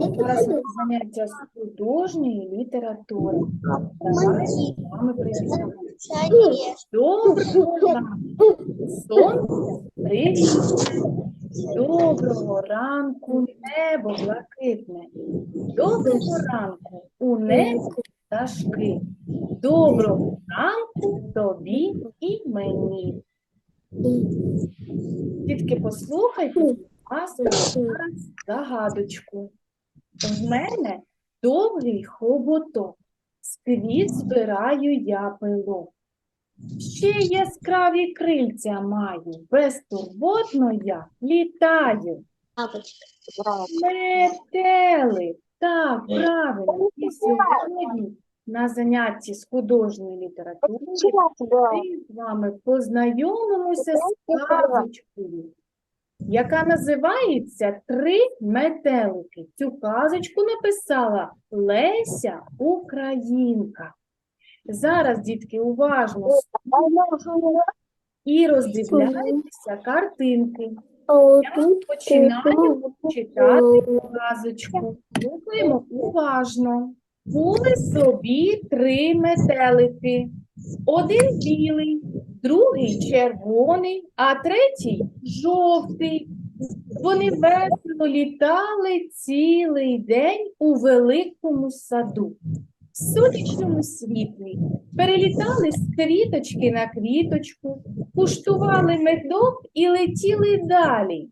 У нас заняття з художньої літератури. Давайте з вами привітаємо. Доброго ранку, сонце привіт. Доброго ранку, небо блакитне. Доброго ранку, у небі пташки. Доброго ранку тобі і мені. Дітки, послухайте, ласка, зараз загадочку. В мене довгий хоботок, з збираю я пилок. Ще яскраві крильця маю, безтурботно я літаю. Метелик, так, правильно. І сьогодні на занятті з художньої літератури ми з вами познайомимося з казочкою, яка називається Три метелики. Цю казочку написала Леся Українка. Зараз, дітки, уважно і роздивляйтеся картинки. Я починаю читати казочку. Слухаємо уважно. Були собі три метелики. Один білий, другий червоний, а третій жовтий. Вони весело літали цілий день у великому саду. В сонячному світлі перелітали з квіточки на квіточку, куштували медок і летіли далі.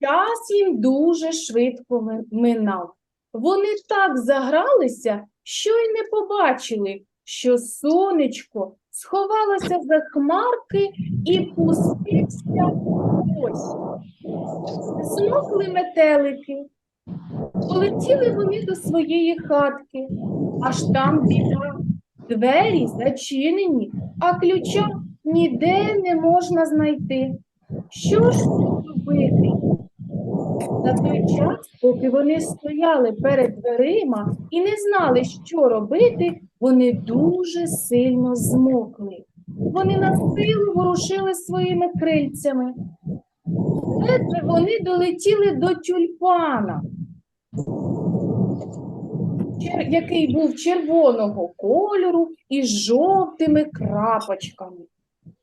Час їм дуже швидко минав. Вони так загралися, що й не побачили, що сонечко сховалося за хмарки і пустився ось. Змокли метелики, полетіли вони до своєї хатки, аж там біда. Двері зачинені, а ключа ніде не можна знайти. Що ж тут робити? На той час, поки вони стояли перед дверима і не знали, що робити, вони дуже сильно змокли. Вони на силу ворушили своїми крильцями. Ледве вони долетіли до тюльпана, який був червоного кольору і жовтими крапочками.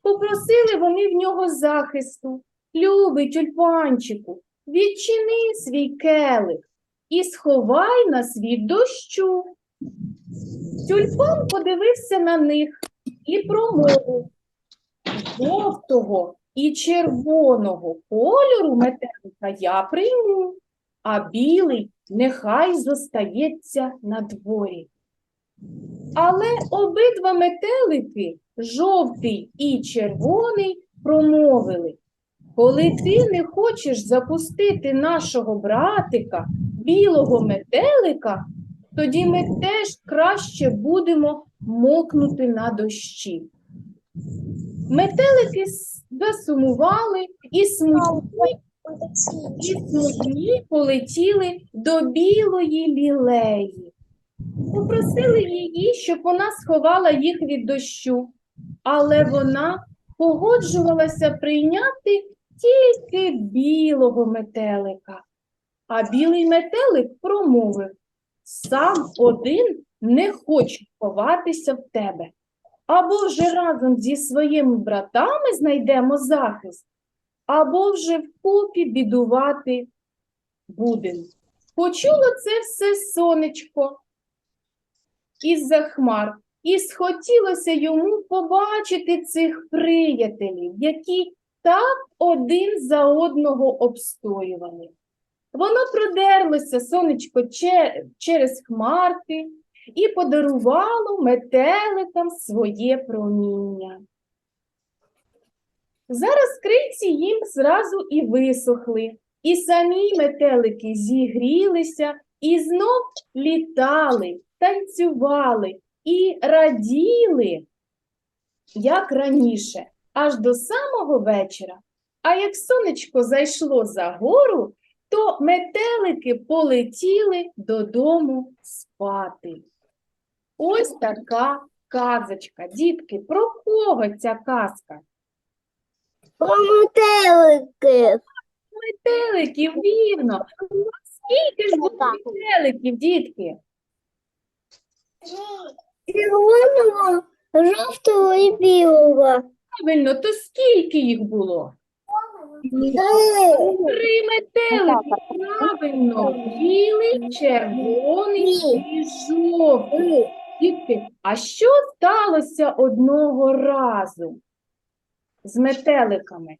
Попросили вони в нього захисту. Любий тюльпанчику, відчини свій келих і сховай нас від дощу. Тюльпан подивився на них і промовив жовтого і червоного кольору метелика я прийму, а білий нехай зостається на дворі. Але обидва метелики, жовтий і червоний, промовили коли ти не хочеш запустити нашого братика, білого метелика, тоді ми теж краще будемо мокнути на дощі. Метелики засумували і смутні, і смутні полетіли до білої лілеї. Попросили її, щоб вона сховала їх від дощу, але вона погоджувалася прийняти тільки білого метелика. А білий метелик промовив сам один не хочу ховатися в тебе. Або вже разом зі своїми братами знайдемо захист, або вже вкупі бідувати будемо. Почуло це все сонечко із-за хмар, і схотілося йому побачити цих приятелів, які так один за одного обстоювали. Воно продерлося сонечко через хмарки і подарувало метеликам своє проміння. Зараз крильці їм зразу і висохли, і самі метелики зігрілися і знов літали, танцювали і раділи, як раніше, аж до самого вечора. А як сонечко зайшло за гору, то метелики полетіли додому спати. Ось така казочка. Дітки, про кого ця казка? Метелики. Метеликів, вірно. Скільки ж було метеликів, дітки? Червоного, жовтого і білого. Правильно, то скільки їх було? Три. Метелики. Правильно, білий, червоний і жовтий. Дітки, а що сталося одного разу з метеликами?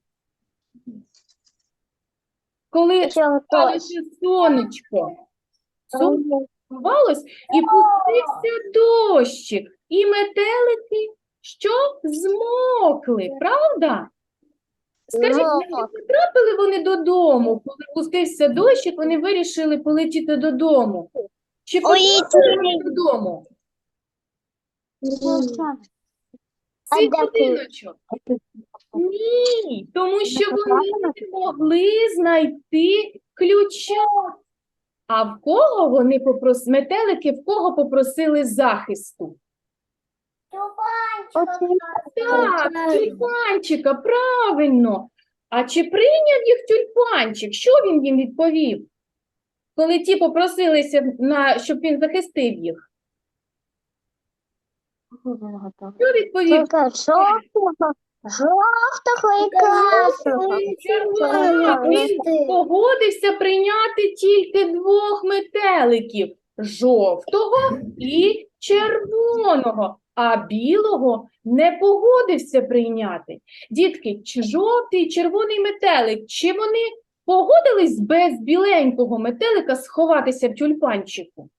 Коли сталося сонечко, сонечко сховалось і пустився дощик, і метелики що змокли, правда? Скажіть, не потрапили вони додому, коли пустився дощик, вони вирішили полетіти додому. Чи потрапили вони додому? Цей будиночок? Ні, тому що вони не могли знайти ключа. А в кого вони попросили, метелики в кого попросили захисту? Так, тюльпанчика, правильно. А чи прийняв їх тюльпанчик? Що він їм відповів? Коли ті попросилися, на, щоб він захистив їх? Що відповів? Жовтого і красного. Він погодився прийняти тільки двох метеликів жовтого і червоного, а білого не погодився прийняти. Дітки, чи жовтий червоний метелик, чи вони погодились без біленького метелика сховатися в тюльпанчику?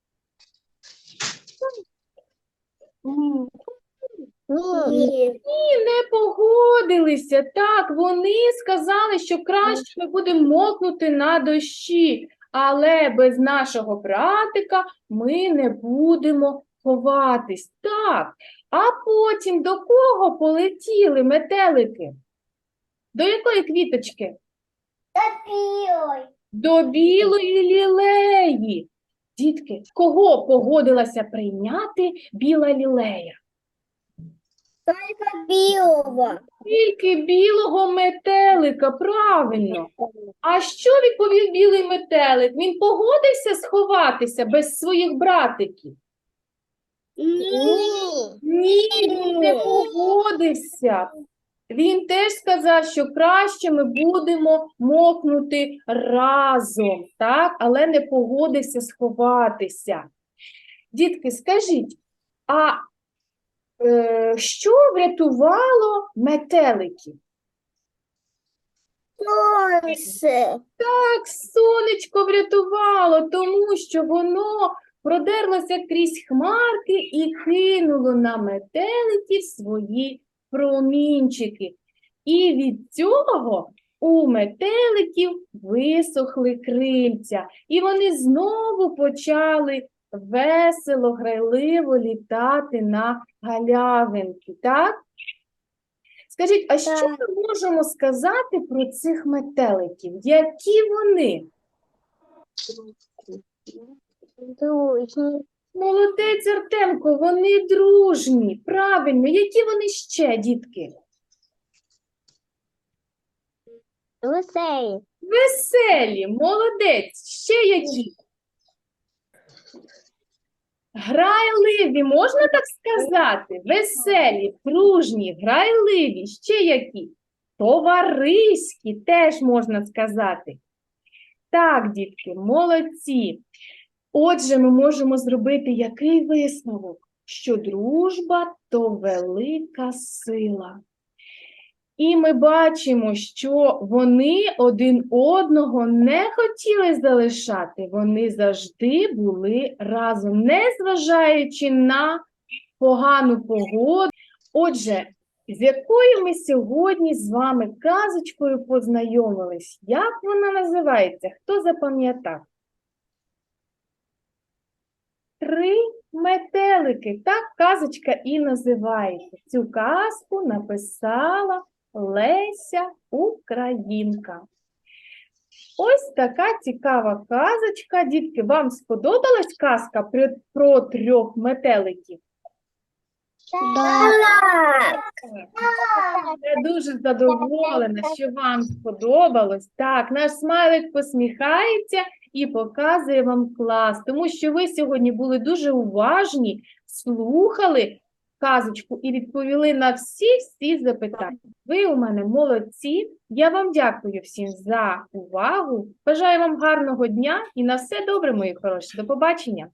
Ні. Ні, не погодилися. Так, вони сказали, що краще ми будемо мокнути на дощі, але без нашого братика ми не будемо ховатись. Так. А потім до кого полетіли метелики? До якої квіточки? До білої лілеї. Дітки, кого погодилася прийняти біла лілея? Тільки білого. Тільки білого метелика, правильно. А що відповів білий метелик? Він погодився сховатися без своїх братиків? Ні. Ні, він не погодився. Він теж сказав, що краще ми будемо мокнути разом, так? але не погодився сховатися. Дітки, скажіть, а е, що врятувало метеликів? Сонце. Так, сонечко врятувало, тому що воно продерлося крізь хмарки і кинуло на метеликів свої промінчики. І від цього у метеликів висохли крильця, і вони знову почали весело, грайливо літати на галявинки, так? Скажіть, а що ми можемо сказати про цих метеликів? Які вони? Друзі. Молодець Артемко, вони дружні, правильно. Які вони ще, дітки? Веселі. Веселі, молодець, ще які? Грайливі, можна так сказати? Веселі, дружні, грайливі, ще які? Товариські, теж можна сказати. Так, дітки, молодці. Отже, ми можемо зробити який висновок? Що дружба то велика сила. І ми бачимо, що вони один одного не хотіли залишати, вони завжди були разом, незважаючи на погану погоду. Отже, з якою ми сьогодні з вами казочкою познайомились? Як вона називається? Хто запам'ятав? Три метелики. Так казочка і називається. Цю казку написала Леся Українка. Ось така цікава казочка. Дітки, вам сподобалась казка про, про трьох метеликів? Так. Я дуже задоволена, що вам сподобалось. Так, наш смайлик посміхається і показує вам клас, тому що ви сьогодні були дуже уважні, слухали казочку і відповіли на всі-всі запитання. Ви у мене молодці. Я вам дякую всім за увагу. Бажаю вам гарного дня і на все добре, мої хороші. До побачення.